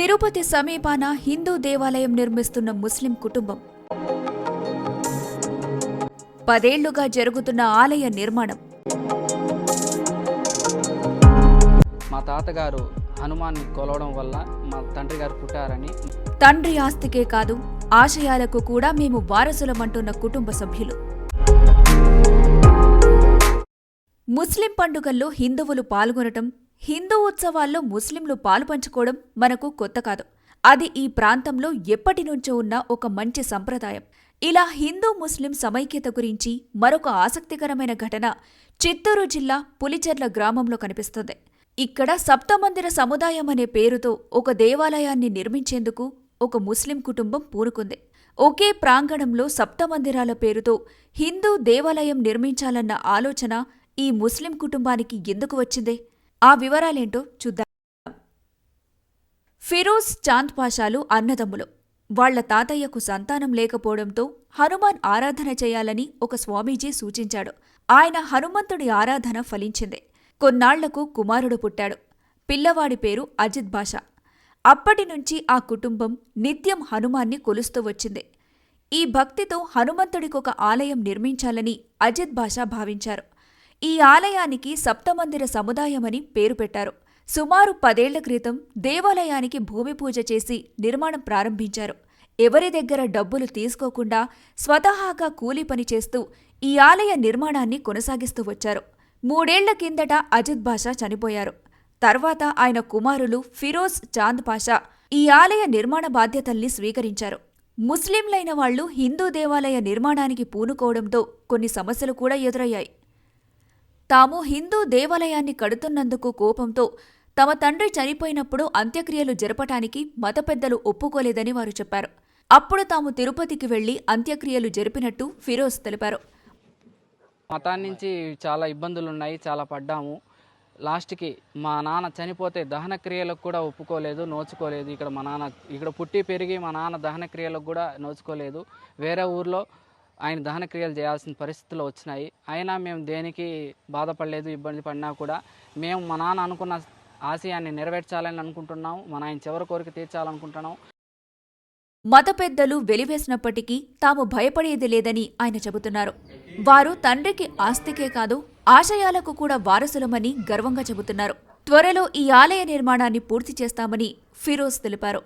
తిరుపతి సమీపాన హిందూ దేవాలయం నిర్మిస్తున్న ముస్లిం కుటుంబం. పదేళ్ళుగా జరుగుతున్న ఆలయ నిర్మాణం. మా తాతగారు హనుమాన్ని కొలవడం వల్ల మా తండ్రి గారు పుట్టారని తండ్రి ఆస్తికే కాదు ఆశయాలకు కూడా మేము వారసులమంటున్న కుటుంబ సభ్యులు. ముస్లిం పండుగల్లో హిందువులు పాల్గొనటం హిందూ ఉత్సవాల్లో ముస్లింలు పాలుపంచుకోవడం మనకు కొత్త కాదు. అది ఈ ప్రాంతంలో ఎప్పటి నుంచో ఉన్న ఒక మంచి సంప్రదాయం. ఇలా హిందూ ముస్లిం సమైక్యత గురించి మరొక ఆసక్తికరమైన ఘటన చిత్తూరు జిల్లా పులిచెర్ల గ్రామంలో కనిపిస్తుంది. ఇక్కడ సప్తమందిర సముదాయం అనే పేరుతో ఒక దేవాలయాన్ని నిర్మించేందుకు ఒక ముస్లిం కుటుంబం పూనుకుంది. ఒకే ప్రాంగణంలో సప్తమందిరాల పేరుతో హిందూ దేవాలయం నిర్మించాలన్న ఆలోచన ఈ ముస్లిం కుటుంబానికి ఎందుకు వచ్చింది? ఆ వివరాలేంటో చూద్దాం. ఫిరోజ్ చాంద్ పాషాలు అన్నదమ్ములు. వాళ్ళ తాతయ్యకు సంతానం లేకపోవడంతో హనుమాన్ ఆరాధన చేయాలని ఒక స్వామీజీ సూచించాడు. ఆయన హనుమంతుడి ఆరాధన ఫలించింది. కొన్నాళ్ళకు కుమారుడు పుట్టాడు. పిల్లవాడి పేరు అజిత్ బాషా. అప్పటినుంచి ఆ కుటుంబం నిత్యం హనుమాన్ని కొలుస్తూ వచ్చింది. ఈ భక్తితో హనుమంతుడికొక ఆలయం నిర్మించాలని అజిత్ భాష భావించారు. ఈ ఆలయానికి సప్తమందిర సముదాయమని పేరు పెట్టారు. సుమారు పదేళ్ళ క్రితం దేవాలయానికి భూమి పూజ చేసి నిర్మాణం ప్రారంభించారు. ఎవరి దగ్గర డబ్బులు తీసుకోకుండా స్వతహాగా కూలీ పని చేస్తూ ఈ ఆలయ నిర్మాణాన్ని కొనసాగిస్తూ వచ్చారు. మూడేళ్ళ కిందట అజిత్ బాషా చనిపోయారు. తర్వాత ఆయన కుమారులు ఫిరోజ్ చాంద్ పాషా ఈ ఆలయ నిర్మాణ బాధ్యతల్ని స్వీకరించారు. ముస్లింలైన వాళ్ళు హిందూ దేవాలయ నిర్మాణానికి పూనుకోవడంతో కొన్ని సమస్యలు కూడా ఎదురయ్యాయి. తాము హిందూ దేవాలయాన్ని కడుతున్నందుకు కోపంతో తమ తండ్రి చనిపోయినప్పుడు అంత్యక్రియలు జరపటానికి మత పెద్దలు ఒప్పుకోలేదని వారు చెప్పారు. అప్పుడు తాము తిరుపతికి వెళ్ళి అంత్యక్రియలు జరిపినట్టు ఫిరోజ్ తెలిపారు. మతాన్నించి చాలా ఇబ్బందులు ఉన్నాయి చాలా పడ్డాము. లాస్ట్కి మా నాన్న చనిపోతే దహన క్రియలకు కూడా ఒప్పుకోలేదు నోచుకోలేదు. ఇక్కడ మా నాన్న ఇక్కడ పుట్టి పెరిగి మా నాన్న దహన క్రియలకు కూడా నోచుకోలేదు. వేరే ఊర్లో ఆయన దహన క్రియలు చేయాల్సిన పరిస్థితులు వచ్చినాయి. అయినా మేము దేనికి బాధపడలేదు ఇబ్బంది పడినా కూడా మేము మా నాన్న అనుకున్న ఆశయాన్ని నెరవేర్చాలని అనుకుంటున్నాం. మన ఆయన చివరి కోరిక తీర్చాలనుకుంటున్నాం. మత పెద్దలు వెలివేసినప్పటికీ తాము భయపడేది లేదని ఆయన చెబుతున్నారు. వారు తండ్రికి ఆస్తికే కాదు ఆశయాలకు కూడా వారసులమని గర్వంగా చెబుతున్నారు. త్వరలో ఈ ఆలయ నిర్మాణాన్ని పూర్తి చేస్తామని ఫిరోజ్ తెలిపారు.